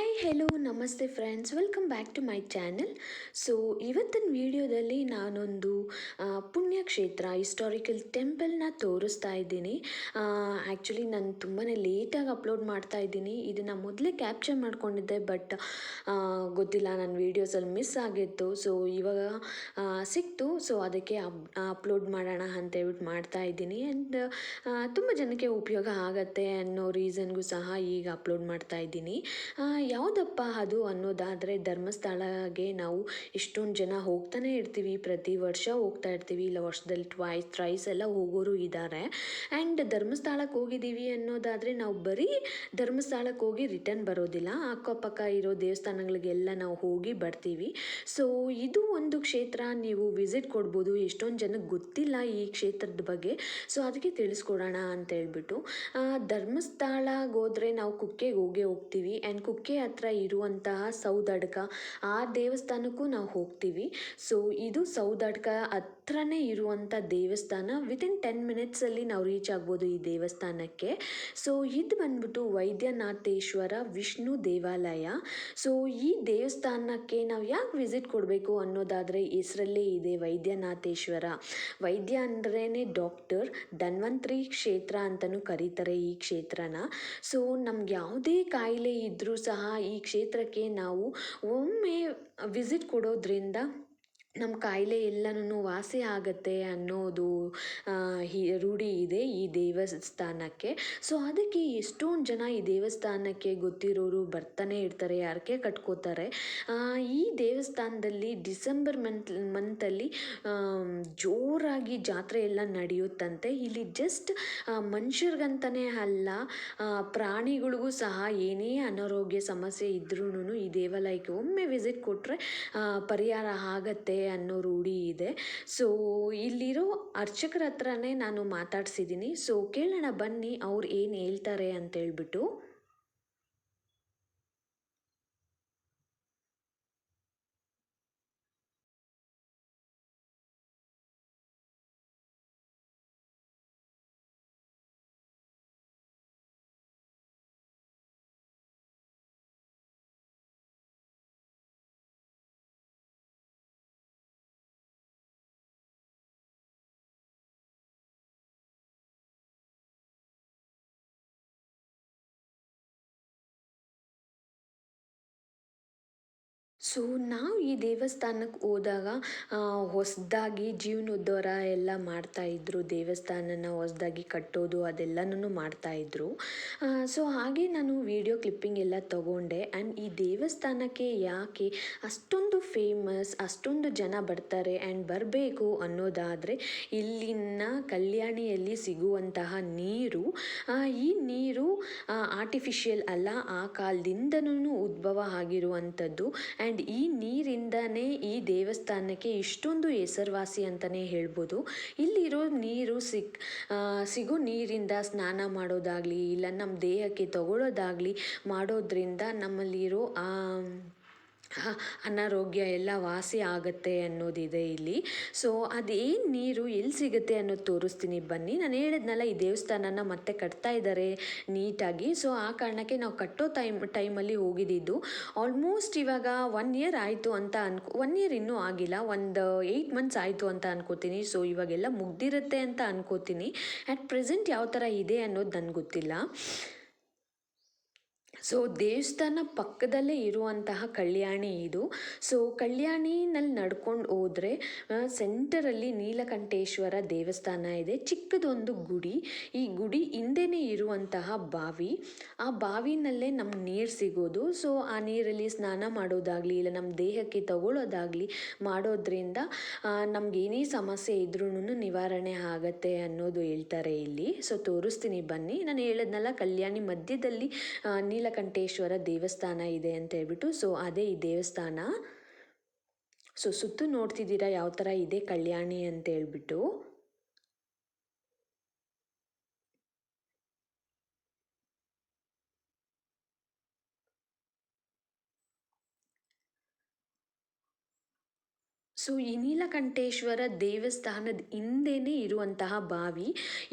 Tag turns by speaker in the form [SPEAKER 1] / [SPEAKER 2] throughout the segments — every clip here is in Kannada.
[SPEAKER 1] ಹಾಯ್ ಹೆಲೋ ನಮಸ್ತೆ friends welcome back to my channel so ಇವತ್ತಿನ ವಿಡಿಯೋದಲ್ಲಿ ನಾನೊಂದು ಪುಣ್ಯಕ್ಷೇತ್ರ ಹಿಸ್ಟಾರಿಕಲ್ ಟೆಂಪಲ್ನ ತೋರಿಸ್ತಾ ಇದ್ದೀನಿ. ಆ್ಯಕ್ಚುಲಿ ನಾನು ತುಂಬಾ ಲೇಟಾಗಿ ಅಪ್ಲೋಡ್ ಮಾಡ್ತಾ ಇದ್ದೀನಿ. ಇದನ್ನು ಮೊದಲೇ ಕ್ಯಾಪ್ಚರ್ ಮಾಡ್ಕೊಂಡಿದ್ದೆ ಬಟ್ ಗೊತ್ತಿಲ್ಲ ನನ್ನ ವೀಡಿಯೋಸಲ್ಲಿ ಮಿಸ್ ಆಗಿತ್ತು. ಸೊ ಇವಾಗ ಸಿಕ್ತು. ಸೊ ಅದಕ್ಕೆ ಅಪ್ ಅಪ್ಲೋಡ್ ಮಾಡೋಣ ಅಂತ ಹೇಳ್ಬಿಟ್ಟು ಮಾಡ್ತಾ ಇದ್ದೀನಿ. ಆ್ಯಂಡ್ ತುಂಬ ಜನಕ್ಕೆ ಉಪಯೋಗ ಆಗತ್ತೆ ಅನ್ನೋ ರೀಸನ್ಗೂ ಸಹ ಈಗ ಅಪ್ಲೋಡ್ ಮಾಡ್ತಾ ಇದ್ದೀನಿ. ಯಾವುದಪ್ಪ ಅದು ಅನ್ನೋದಾದರೆ ಧರ್ಮಸ್ಥಳಗೆ ನಾವು ಇಷ್ಟೊಂದು ಜನ ಹೋಗ್ತಾನೆ ಇರ್ತೀವಿ. ಪ್ರತಿ ವರ್ಷ ಹೋಗ್ತಾ ಇರ್ತೀವಿ. ಇಲ್ಲ ವರ್ಷದಲ್ಲಿ ಟ್ವೈಸ್ ಥ್ರೈಸ್ ಎಲ್ಲ ಹೋಗೋರು ಇದ್ದಾರೆ ಆ್ಯಂಡ್ ಧರ್ಮಸ್ಥಳಕ್ಕೆ ಹೋಗಿದ್ದೀವಿ ಅನ್ನೋದಾದರೆ ನಾವು ಬರೀ ಧರ್ಮಸ್ಥಳಕ್ಕೆ ಹೋಗಿ ರಿಟರ್ನ್ ಬರೋದಿಲ್ಲ. ಅಕ್ಕಪಕ್ಕ ಇರೋ ದೇವಸ್ಥಾನಗಳಿಗೆಲ್ಲ ನಾವು ಹೋಗಿ ಬರ್ತೀವಿ. ಸೊ ಇದು ಒಂದು ಕ್ಷೇತ್ರ ನೀವು ವಿಸಿಟ್ ಕೊಡ್ಬೋದು. ಎಷ್ಟೊಂದು ಜನಕ್ಕೆ ಗೊತ್ತಿಲ್ಲ ಈ ಕ್ಷೇತ್ರದ ಬಗ್ಗೆ. ಸೊ ಅದಕ್ಕೆ ತಿಳಿಸ್ಕೊಡೋಣ ಅಂತ ಹೇಳ್ಬಿಟ್ಟು ಧರ್ಮಸ್ಥಳಗೋದ್ರೆ ಧರ್ಮಸ್ಥಳಗೆ ನಾವು ಕುಕ್ಕೆಗೆ ಹೋಗೇ ಹೋಗ್ತೀವಿ. ಆ್ಯಂಡ್ ಕುಕ್ಕೆ ಹತ್ರ ಇರುವಂತಹ ಸೌದಡ್ಕ ಆ ದೇವಸ್ಥಾನಕ್ಕೂ ನಾವು ಹೋಗ್ತೀವಿ. ಸೊ ಇದು ಸೌದಡ್ಕ ಹತ್ರನೇ ಇರುವಂಥ ದೇವಸ್ಥಾನ. ವಿತಿನ್ ಟೆನ್ ಮಿನಿಟ್ಸಲ್ಲಿ ನಾವು ರೀಚ್ ಆಗ್ಬೋದು ಈ ದೇವಸ್ಥಾನಕ್ಕೆ. ಸೊ ಇದು ಬಂದ್ಬಿಟ್ಟು ವೈದ್ಯನಾಥೇಶ್ವರ ವಿಷ್ಣು ದೇವಾಲಯ. ಸೊ ಈ ದೇವಸ್ಥಾನಕ್ಕೆ ನಾವು ಯಾಕೆ ವಿಸಿಟ್ ಕೊಡಬೇಕು ಅನ್ನೋದಾದರೆ ಹೆಸರಲ್ಲೇ ಇದೆ ವೈದ್ಯನಾಥೇಶ್ವರ. ವೈದ್ಯ ಅಂದ್ರೇ ಡಾಕ್ಟರ್ ಧನ್ವಂತ್ರಿ ಕ್ಷೇತ್ರ ಅಂತಲೂ ಕರೀತಾರೆ ಈ ಕ್ಷೇತ್ರನ. ಸೊ ನಮ್ಗೆ ಯಾವುದೇ ಕಾಯಿಲೆ ಇದ್ದರೂ ಸಹ ಈ ಕ್ಷೇತ್ರಕ್ಕೆ ನಾವು ಒಮ್ಮೆ ವಿಸಿಟ್ ಕೊಡೋದ್ರಿಂದ ನಮ್ಮ ಕಾಯಿಲೆ ಎಲ್ಲನೂ ವಾಸಿ ಆಗತ್ತೆ ಅನ್ನೋದು ಹಿ, ರೂಢಿ ಇದೆ ಈ ದೇವಸ್ಥಾನಕ್ಕೆ. ಸೊ, ಅದಕ್ಕೆ ಎಷ್ಟೊಂದು ಜನ ಈ ದೇವಸ್ಥಾನಕ್ಕೆ ಗೊತ್ತಿರೋರು ಬರ್ತಾನೆ ಇರ್ತಾರೆ ಯಾರಕ್ಕೆ ಕಟ್ಕೋತಾರೆ. ಈ ದೇವಸ್ಥಾನದಲ್ಲಿ ಡಿಸೆಂಬರ್ ಮಂತ್, ಮಂತಲ್ಲಿ ಜೋರಾಗಿ ಜಾತ್ರೆ ಎಲ್ಲ ನಡೆಯುತ್ತಂತೆ. ಇಲ್ಲಿ ಜಸ್ಟ್ ಮನುಷ್ಯರಿಗಂತಲೇ ಅಲ್ಲ ಪ್ರಾಣಿಗಳಿಗೂ ಸಹ ಏನೇ ಅನಾರೋಗ್ಯ ಸಮಸ್ಯೆ ಇದ್ರೂ ಈ ದೇವಾಲಯಕ್ಕೆ ಒಮ್ಮೆ ವಿಸಿಟ್ ಕೊಟ್ಟರೆ ಪರಿಹಾರ ಆಗತ್ತೆ. ಅನ್ನೋ ರೂಢಿ ಇದೆ. ಸೊ ಇಲ್ಲಿರೋ ಅರ್ಚಕರ ಹತ್ರನೇ ನಾನು ಮಾತಾಡ್ಸಿದ್ದೀನಿ. ಸೊ ಕೇಳೋಣ ಬನ್ನಿ ಅವ್ರು ಏನು ಹೇಳ್ತಾರೆ ಅಂತ ಸೊ ನಾವು ಈ ದೇವಸ್ಥಾನಕ್ಕೆ ಹೋದಾಗ ಹೊಸದಾಗಿ ಜೀವನೋದ್ಧಾರ ಎಲ್ಲ ಮಾಡ್ತಾಯಿದ್ರು ದೇವಸ್ಥಾನನ ಹೊಸದಾಗಿ ಕಟ್ಟೋದು ಅದೆಲ್ಲನೂ ಮಾಡ್ತಾಯಿದ್ರು ಸೊ ಹಾಗೆ ನಾನು ವಿಡಿಯೋ ಕ್ಲಿಪ್ಪಿಂಗ್ ಎಲ್ಲ ತಗೊಂಡೆ. ಆ್ಯಂಡ್ ಈ ದೇವಸ್ಥಾನಕ್ಕೆ ಯಾಕೆ ಅಷ್ಟೊಂದು ಫೇಮಸ್ ಅಷ್ಟೊಂದು ಜನ ಬರ್ತಾರೆ ಆ್ಯಂಡ್ ಬರಬೇಕು ಅನ್ನೋದಾದರೆ, ಇಲ್ಲಿನ ಕಲ್ಯಾಣಿಯಲ್ಲಿ ಸಿಗುವಂತಹ ನೀರು ಈ ನೀರು ಆರ್ಟಿಫಿಷಿಯಲ್ ಅಲ್ಲ, ಆ ಕಾಲದಿಂದನೂ ಉದ್ಭವ ಆಗಿರುವಂಥದ್ದು. ಆ್ಯಂಡ್ ಈ ನೀರಿಂದನೇ ಈ ದೇವಸ್ಥಾನಕ್ಕೆ ಇಷ್ಟೊಂದು ಹೆಸರುವಾಸಿ ಅಂತಲೇ ಹೇಳ್ಬೋದು. ಇಲ್ಲಿರೋ ನೀರು ಸಿಕ್ ಸಿಗೋ ನೀರಿಂದ ಸ್ನಾನ ಮಾಡೋದಾಗಲಿ, ಇಲ್ಲ ನಮ್ಮ ದೇಹಕ್ಕೆ ತಗೊಳ್ಳೋದಾಗಲಿ ಮಾಡೋದ್ರಿಂದ ನಮ್ಮಲ್ಲಿರೋ ಅನಾರೋಗ್ಯ ಎಲ್ಲ ವಾಸಿ ಆಗುತ್ತೆ ಅನ್ನೋದಿದೆ ಇಲ್ಲಿ. ಸೊ ಅದೇನು ನೀರು ಎಲ್ಲಿ ಸಿಗುತ್ತೆ ಅನ್ನೋದು ತೋರಿಸ್ತೀನಿ ಬನ್ನಿ. ನಾನು ಹೇಳಿದ್ನಲ್ಲ, ಈ ದೇವಸ್ಥಾನನ ಮತ್ತೆ ಕಟ್ತಾ ಇದ್ದಾರೆ ನೀಟಾಗಿ. ಸೊ ಆ ಕಾರಣಕ್ಕೆ ನಾವು ಕಟ್ಟೋ ಟೈಮ್, ಟೈಮಲ್ಲಿ ಹೋಗಿದ್ದಿದ್ದು ಆಲ್ಮೋಸ್ಟ್ ಇವಾಗ ಒನ್ ಇಯರ್ ಆಯಿತು ಅಂತ ಅನ್ಕೊ ಒನ್ ಇಯರ್ ಇನ್ನೂ ಆಗಿಲ್ಲ. ಒಂದು ಏಯ್ಟ್ ಮಂತ್ಸ್ ಆಯಿತು ಅಂತ ಅನ್ಕೋತೀನಿ. ಸೊ ಇವಾಗೆಲ್ಲ ಮುಗ್ದಿರುತ್ತೆ ಅಂತ ಅನ್ಕೋತೀನಿ. ಅಟ್ ಪ್ರೆಸೆಂಟ್ ಯಾವ ಥರ ಇದೆ ಅನ್ನೋದು ನನಗೆ ಗೊತ್ತಿಲ್ಲ. ಸೊ ದೇವಸ್ಥಾನ ಪಕ್ಕದಲ್ಲೇ ಇರುವಂತಹ ಕಲ್ಯಾಣಿ ಇದು. ಸೊ ಕಲ್ಯಾಣಿನಲ್ಲಿ ನಡ್ಕೊಂಡು ಹೋದರೆ ಸೆಂಟರಲ್ಲಿ ನೀಲಕಂಠೇಶ್ವರ ದೇವಸ್ಥಾನ ಇದೆ. ಚಿಕ್ಕದೊಂದು ಗುಡಿ. ಈ ಗುಡಿ ಹಿಂದೆನೇ ಇರುವಂತಹ ಬಾವಿ. ಆ ಬಾವಿನಲ್ಲೇ ನಮ್ಮ ನೀರು ಸಿಗೋದು. ಸೊ ಆ ನೀರಲ್ಲಿ ಸ್ನಾನ ಮಾಡೋದಾಗಲಿ ಇಲ್ಲ ನಮ್ಮ ದೇಹಕ್ಕೆ ತಗೊಳ್ಳೋದಾಗಲಿ ಮಾಡೋದ್ರಿಂದ ನಮ್ಗೆ ಏನೇ ಸಮಸ್ಯೆ ಇದ್ರೂ ನಿವಾರಣೆ ಆಗತ್ತೆ ಅನ್ನೋದು ಹೇಳ್ತಾರೆ ಇಲ್ಲಿ. ಸೊ ತೋರಿಸ್ತೀನಿ ಬನ್ನಿ. ನಾನು ಹೇಳಿದ್ನಲ್ಲ ಕಲ್ಯಾಣಿ ಮಧ್ಯದಲ್ಲಿ ಆ, ನೀಲಕಂಠೇಶ್ವರ ದೇವಸ್ಥಾನ ಇದೆ ಅಂತ ಹೇಳ್ಬಿಟ್ಟು, ಸೊ ಅದೇ ಈ ದೇವಸ್ಥಾನ. ಸೊ ಸುತ್ತು ನೋಡ್ತಿದ್ದೀರಾ ಯಾವ ಥರ ಇದೆ ಕಲ್ಯಾಣಿ ಅಂತ ಹೇಳ್ಬಿಟ್ಟು. ಸೊ ಈ ನೀಲಕಂಠೇಶ್ವರ ದೇವಸ್ಥಾನದ ಹಿಂದೆನೇ ಇರುವಂತಹ ಬಾವಿ,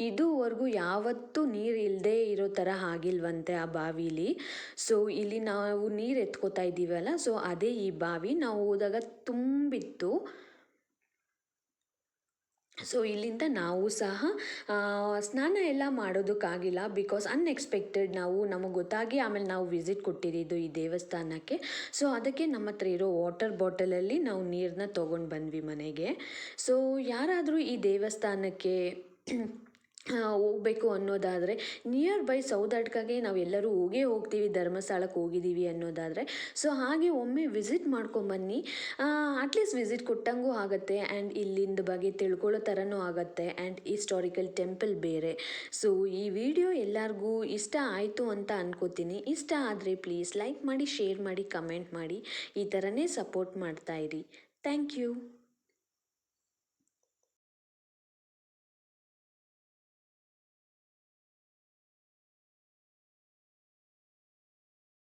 [SPEAKER 1] ಇದುವರೆಗೂ ಯಾವತ್ತೂ ನೀರು ಇಲ್ಲದೆ ಇರೋ ಥರ ಆಗಿಲ್ವಂತೆ ಆ ಬಾವಿಲಿ. ಸೊ ಇಲ್ಲಿ ನಾವು ನೀರು ಎತ್ಕೋತಾ ಇದ್ದೀವಲ್ಲ, ಸೊ ಅದೇ ಈ ಬಾವಿ. ನಾವು ಹೋದಾಗ ತುಂಬಿತ್ತು. ಸೊ ಇಲ್ಲಿಂದ ನಾವು ಸಹ ಸ್ನಾನ ಎಲ್ಲ ಮಾಡೋದಕ್ಕಾಗಿಲ್ಲ ಬಿಕಾಸ್ ಅನ್ಎಕ್ಸ್ಪೆಕ್ಟೆಡ್ ನಾವು ನಮಗೆ ಗೊತ್ತಾಗಿ ಆಮೇಲೆ ನಾವು ವಿಸಿಟ್ ಕೊಟ್ಟಿರೋದು ಈ ದೇವಸ್ಥಾನಕ್ಕೆ. ಸೊ ಅದಕ್ಕೆ ನಮ್ಮ ಹತ್ರ ಇರೋ ವಾಟರ್ ಬಾಟಲಲ್ಲಿ ನಾವು ನೀರನ್ನ ತೊಗೊಂಡು ಬಂದ್ವಿ ಮನೆಗೆ. ಸೊ ಯಾರಾದರೂ ಈ ದೇವಸ್ಥಾನಕ್ಕೆ ಹೋಗ್ಬೇಕು ಅನ್ನೋದಾದರೆ ನಿಯರ್ ಬೈ ಸೌದಡ್ಕಗೆ ನಾವೆಲ್ಲರೂ ಹೋಗೇ ಹೋಗ್ತೀವಿ, ಧರ್ಮಸ್ಥಳಕ್ಕೆ ಹೋಗಿದ್ದೀವಿ ಅನ್ನೋದಾದರೆ. ಸೊ ಹಾಗೆ ಒಮ್ಮೆ ವಿಸಿಟ್ ಮಾಡ್ಕೊಂಬನ್ನಿ. ಅಟ್ಲೀಸ್ಟ್ ವಿಸಿಟ್ ಕೊಟ್ಟಂಗೂ ಆಗುತ್ತೆ ಆ್ಯಂಡ್ ಇಲ್ಲಿಂದ ಬಗ್ಗೆ ತಿಳ್ಕೊಳ್ಳೋ ಥರನೂ ಆಗುತ್ತೆ ಆ್ಯಂಡ್ ಹಿಸ್ಟಾರಿಕಲ್ ಟೆಂಪಲ್ ಬೇರೆ. ಸೊ ಈ ವಿಡಿಯೋ ಎಲ್ಲರಿಗೂ ಇಷ್ಟ ಆಯಿತು ಅಂತ ಅನ್ಕೋತೀನಿ. ಇಷ್ಟ ಆದರೆ ಪ್ಲೀಸ್ ಲೈಕ್ ಮಾಡಿ ಶೇರ್ ಮಾಡಿ ಕಮೆಂಟ್ ಮಾಡಿ. ಈ ಥರನೇ ಸಪೋರ್ಟ್ ಮಾಡ್ತಾಯಿರಿ ಥ್ಯಾಂಕ್ ಯು